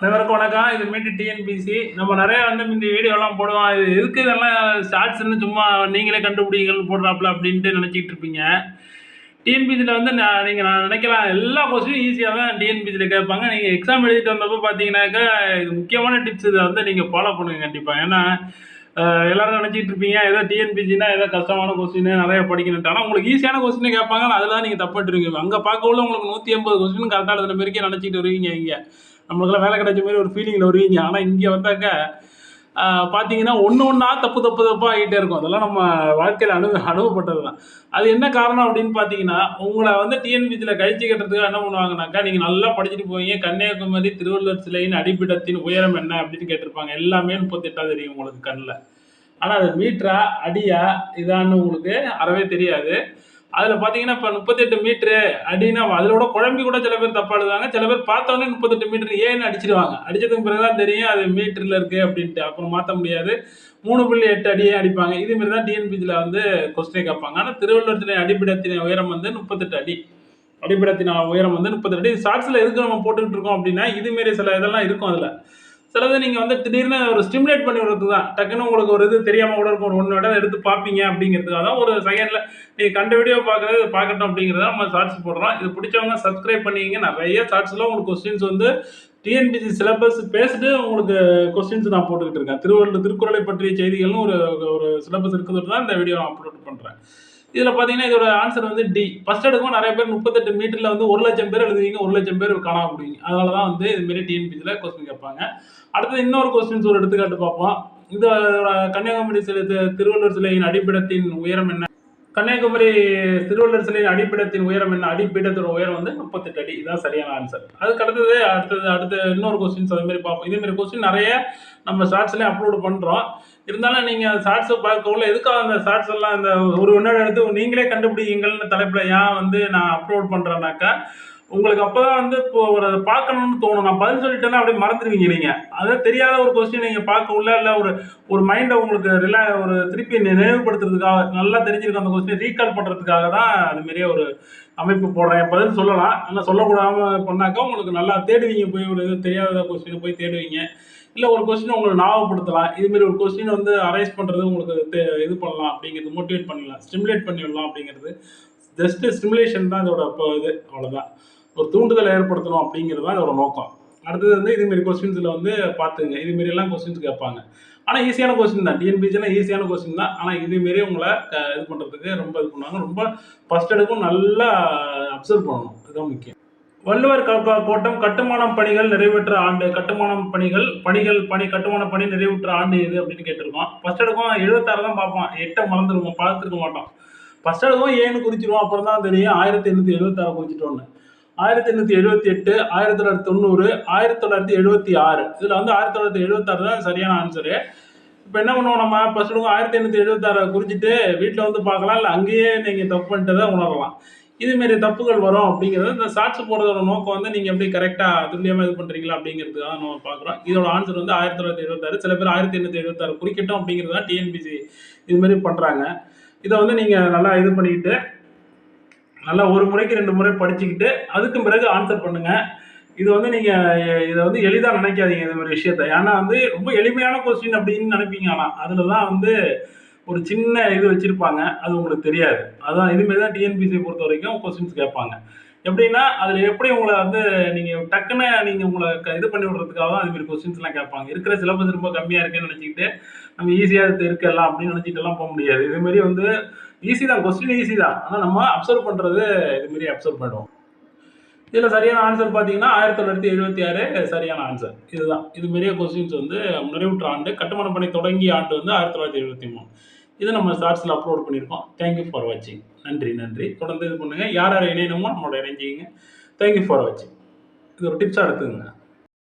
அனைவருக்கும் வணக்கம். இது மீட்டு டிஎன்பிசி நம்ம நிறைய வந்து இந்த வீடியோலாம் போடுவோம் இது எதுக்கு இதெல்லாம் ஷார்ட்ஸ்னு சும்மா நீங்களே கண்டுபிடிங்கள் போடுறாப்புல அப்படின்ட்டு நினச்சிக்கிட்டு இருப்பீங்க. டிஎன்பிசியில் வந்து நான் நீங்கள் நான் நினைக்கலாம். எல்லா கொஸ்டினும் ஈஸியாக தான் டிஎன்பிசியில் கேட்பாங்க. நீங்கள் எக்ஸாம் எழுதிட்டு வந்தப்போ பார்த்தீங்கன்னாக்கா இது முக்கியமான டிப்ஸ் இதை வந்து நீங்கள் ஃபாலோ பண்ணுங்கள் கண்டிப்பாக ஏன்னா எல்லாரும் நினச்சிட்டு இருப்பீங்க. ஏதோ டிஎன்பிசினா ஏதோ கஷ்டமான கொஸ்டின் நிறைய படிக்கணுன்ட்டு ஆனால் உங்களுக்கு ஈஸியான கொஸ்டின் கேட்பாங்க அதில் தான் நீங்கள் தப்பிட்டுருவீங்க அங்கே பார்க்க உள்ள உங்களுக்கு நூற்றி எண்பது கொஸ்டின் கரெக்டாக எழுதுன மாரிக்கே நினச்சிட்டு வருவீங்க இங்கே. நம்மளுக்கெல்லாம் வேலை கிடைச்ச மாதிரி ஒரு ஃபீலிங்கில் வருவீங்க. ஆனால் இங்கே வந்தாக்க பார்த்தீங்கன்னா ஒன்று ஒன்றா தப்பு தப்பு தப்பாக ஆகிட்டே இருக்கும். அதெல்லாம் நம்ம வாழ்க்கையில் அனு அனுபவப்பட்டது தான் அது என்ன காரணம் அப்படின்னு பார்த்தீங்கன்னா உங்களை வந்து டிஎன்பிசியில் கழிச்சு கட்டுறதுக்கு என்ன பண்ணுவாங்கனாக்கா நீங்கள் நல்லா படிச்சுட்டு போவீங்க கன்னியாகுமரி திருவள்ளுவர் சிலையின் அடிப்பிடத்தின் உயரம் என்ன அப்படின்னு கேட்டிருப்பாங்க. எல்லாமே முப்பத்தெட்டாக தெரியும் உங்களுக்கு கண்ணில். ஆனால் அது மீட்டரா அடியா இதான்னு உங்களுக்கு அறவே தெரியாது. அதில் பார்த்தீங்கன்னா இப்போ முப்பத்தெட்டு மீட்ரு அடின்னா அதிலோட குழம்பி கூட சில பேர் தப்பா எழுதுவாங்க. சில பேர் பார்த்தோன்னே முப்பத்தெட்டு மீட்டர் ஏன்னு அடிச்சிருவாங்க. அடிச்சதுக்கு பிறகு தான் தெரியும் அது மீட்டரில் இருக்குது அப்படின்ட்டு. அப்புறம் மாற்ற முடியாது. மூணு புள்ளி எட்டு அடியே அடிப்பாங்க. இது மாதிரி தான் டிஎன்பிசியில் வந்து கொஸ்டினை கேட்பாங்க. ஆனால் திருவள்ளுவர் சிலை உயரம் வந்து முப்பத்தெட்டு அடி. அடிப்பிடத்தின் உயரம் வந்து முப்பத்தெட்டு அடி. ஷார்ட்ஸில் எதுக்கு நம்ம போட்டுக்கிட்டு இருக்கோம் அப்படின்னா இதுமாரி சில இதெல்லாம் இருக்கும் அதில். சிலது நீங்கள் வந்து திடீர்னு ஒரு ஸ்டிமுலேட் பண்ணி விடுறது தான் டக்குன்னு உங்களுக்கு ஒரு இது தெரியாமல் கூட இருக்கும். ஒரு ஒன்று இடம் எடுத்து பார்ப்பீங்க அப்படிங்கிறதுக்காக தான் ஒரு செகண்டில் நீங்கள் கண்ட வீடியோ பார்க்குறது பார்க்கட்டும் அப்படிங்கிறத நம்ம ஷார்ட்ஸ் போடுறோம். இது பிடிச்சவங்க சப்ஸ்கிரைப் பண்ணிக்கிங்க. நிறைய ஷார்ட்ஸில் உங்களுக்கு கொஸ்டின்ஸ் வந்து டிஎன்பிசி சிலபஸ் பேசிட்டு உங்களுக்கு கொஸ்டின்ஸ் நான் போட்டுக்கிட்டு இருக்கேன். திருவள்ளுவர் திருக்குறளை பற்றிய செய்திகள்னு ஒரு ஒரு சிலபஸ் இருக்கிறது தான் இந்த வீடியோ நான் அப்லோட் பண்ணுறேன் இதில் பார்த்தீங்கன்னா இதோட ஆன்சர் வந்து டி ஃபர்ஸ்ட் எடுக்கும் நிறைய பேர் முப்பத்தெட்டு மீட்டரில் வந்து ஒரு லட்சம் பேர் எழுதுவீங்க ஒரு லட்சம் பேர் காணாம போடுவீங்க அதனால தான் வந்து இதுமாரி டிஎன்பிசியில் கொஸ்டின் கேட்பாங்க. அடுத்தது இன்னொரு கொஸ்டின்ஸ் ஒரு எடுத்துக்காட்டு பார்ப்போம். இந்த கன்னியாகுமரி சிலை திருவள்ளுவர் சிலையின் அடிப்படத்தின் உயரம் என்ன? கன்னியாகுமரி திருவள்ளுவர் சிலையின் அடிப்பிடத்தின் உயரம் என்ன? அடிப்பீடத்தோட உயரம் வந்து முப்பத்தெட்டு அடி. இதுதான் சரியான ஆன்சர் அதுக்கு அடுத்தது அடுத்தது அடுத்த இன்னொரு கொஸ்டின்ஸ் அதே மாதிரி பார்ப்போம். இதே மாதிரி கொஸ்டின் நிறைய நம்ம ஷார்ட்ஸ்லேயே அப்லோடு பண்ணுறோம் இருந்தாலும் நீங்கள் ஷார்ட்ஸை பார்க்கவுள்ள எதுக்காக அந்த ஷார்ட்ஸ் எல்லாம் அந்த ஒரு ஒன்றோட எடுத்து நீங்களே கண்டுபிடிங்கள்னு தலைப்பில் ஏன் வந்து நான் அப்லோட் பண்ணுறேன்னாக்கா உங்களுக்கு அப்போ தான் வந்து இப்போ ஒரு பார்க்கணும்னு தோணும். நான் பதில் சொல்லிட்டேன்னா அப்படியே மறந்துடுவீங்க நீங்கள் அதான் தெரியாத ஒரு கொஸ்டின் நீங்கள் பார்க்க உள்ள இல்லை ஒரு ஒரு மைண்டை உங்களுக்கு ரிலா ஒரு திருப்பி நினைவுபடுத்துறதுக்காக நல்லா தெரிஞ்சிருக்க அந்த கொஸ்டின் ரீகால் பண்ணுறதுக்காக தான் அது மாதிரியே ஒரு அமைப்பு போடுறேன். பதில் சொல்லலாம். ஆனால் சொல்லக்கூடாமல் பண்ணாக்கா உங்களுக்கு நல்லா தேடுவீங்க. போய் ஒரு இது தெரியாத கொஸ்டினை போய் தேடுவீங்க. இல்லை ஒரு கொஸ்டின் உங்களுக்கு ஞாபகப்படுத்தலாம். இதுமாரி ஒரு கொஸ்டின் வந்து அரைஸ் பண்ணுறது உங்களுக்கு இது பண்ணலாம் அப்படிங்கிறது மோட்டிவேட் பண்ணலாம் ஸ்டிமுலேட் பண்ணிடலாம் அப்படிங்கிறது. ஜஸ்ட்டு ஸ்டிமுலேஷன் தான் இதோட இப்போ இது. அவ்வளோதான் ஒரு தூண்டுதலை ஏற்படுத்தணும் அப்படிங்கிறது தான் ஒரு நோக்கம். அடுத்தது வந்து இதுமாரி கொஸ்டின்ஸில் வந்து பார்த்துங்க. இதுமாரி எல்லாம் கொஸ்டின்ஸ் கேட்பாங்க. ஆனால் ஈஸியான கொஸ்டின் தான். டிஎன்பிசினா ஈஸியான கொஸ்டின் தான். ஆனால் இதுமாரி உங்களை இது பண்ணுறதுக்கு ரொம்ப இது பண்ணுவாங்க. ரொம்ப ஃபஸ்ட் எடுக்கும் நல்லா அப்சர்வ் பண்ணணும். இதுதான் முக்கியம். வள்ளுவர் கோட்டம் கட்டுமானம் பணிகள் நிறைவேற்ற ஆண்டு. கட்டுமானம் பணிகள் பணிகள் பணி கட்டுமான பணி நிறைவேற்ற ஆண்டு எது அப்படின்னு கேட்டிருக்கோம். ஃபர்ஸ்ட் எடுக்கும் எழுபத்தாறு தான் பார்ப்போம். எட்டை மறந்துருவோம் பார்த்துருக்க மாட்டோம். ஃபர்ஸ்ட் எடுக்கும் ஏன்னு குறிச்சிருவோம். அப்புறம் தான் தெரியும். ஆயிரத்தி எண்ணூற்றி எழுபத்தாறு குறிச்சிட்டோன்னு ஆயிரத்தி எண்ணூற்றி எழுபத்தி எட்டு ஆயிரத்தி தொள்ளாயிரத்தி தொண்ணூறு ஆயிரத்தி தொள்ளாயிரத்தி எழுபத்தி ஆறு. இதில் வந்து ஆயிரத்தி தொள்ளாயிரத்தி எழுபத்தாறு தான் சரியான ஆன்சரு இப்போ என்ன பண்ணுவோம் நம்ம? ஃபர்ஸ்ட் ஆயிரத்தி எண்ணூற்றி எழுபத்தாறை குறிச்சிட்டு வீட்டில் வந்து பார்க்கலாம் இல்லை அங்கேயே நீங்கள் தப்பு பண்ணிட்டு தான் உணரலாம் இதுமாரி தப்புகள் வரும் அப்படிங்கிறது இந்த ஷார்ட்ஸ் போடுறதோட நோக்கம் வந்து நீங்கள் எப்படி கரெக்டாக துல்லியமாக இது பண்ணுறீங்களா அப்படிங்கிறதுக்காக நம்ம பார்க்குறோம். இதோட ஆன்சர் வந்து ஆயிரத்தி தொள்ளாயிரத்தி எழுபத்தாறு சில பேர் ஆயிரத்தி எண்ணூற்றி எழுபத்தாறு குறிக்கட்டும் அப்படிங்கிறது தான் டிஎன்பிசி இதுமாரி பண்ணுறாங்க இதை வந்து நீங்கள் நல்லா இது பண்ணிக்கிட்டு நல்லா ஒரு முறைக்கு ரெண்டு முறை படிச்சுக்கிட்டு அதுக்கு பிறகு ஆன்சர் பண்ணுங்க. இது வந்து நீங்கள் இதை வந்து எளிதாக நினைக்காதீங்க இந்த மாதிரி விஷயத்த. ஏன்னா வந்து ரொம்ப எளிமையான கொஸ்டின் அப்படின்னு நினைப்பீங்க ஆனால் அதில் தான் வந்து ஒரு சின்ன இது வச்சுருப்பாங்க. அது உங்களுக்கு தெரியாது. அதான் இதுமாரி தான் டிஎன்பிசியை பொறுத்த வரைக்கும் கொஸ்டின்ஸ் கேட்பாங்க. எப்படின்னா அதில் எப்படி உங்களை வந்து நீங்கள் டக்குன்னு நீங்கள் உங்களை க- இது பண்ணி விடுறதுக்காக தான் அதுமாரி கொஸ்டின்ஸ்லாம் கேட்பாங்க. இருக்கிற சிலபஸ் ரொம்ப கம்மியாக இருக்குன்னு நினச்சிக்கிட்டு நம்ம ஈஸியாக இருக்கலாம் அப்படின்னு நினச்சிக்கிட்டுலாம் போக முடியாது. இதுமாரி வந்து ஈஸி தான் கொஸ்டின் ஈஸி தான். ஆனால் நம்ம அப்சர்வ் பண்ணுறது இதுமாரி அப்சர்வ் பண்ணுவோம் இதில் சரியான ஆன்சர் பார்த்தீங்கன்னா ஆயிரத்தி தொள்ளாயிரத்தி எழுபத்தி ஆறு சரியான ஆன்சர் இதுதான். இது மாரியே கொஸ்டின்ஸ் வந்து நிறைவுற்ற ஆண்டு கட்டுமான பணி தொடங்கிய ஆண்டு வந்து ஆயிரத்தி தொள்ளாயிரத்தி எழுபத்தி மூணு. இது நம்ம ஷார்ட்ஸில் அப்லோட் பண்ணியிருக்கோம். தேங்க்யூ ஃபார் வாட்சிங் நன்றி நன்றி. தொடர்ந்து இது பண்ணுங்கள் யார் யார் இணையணுமோ நம்மளோட இணைஞ்சிங்க தேங்க்யூ ஃபார் வாட்சிங் இது ஒரு டிப்ஸாக எடுத்துக்கங்க.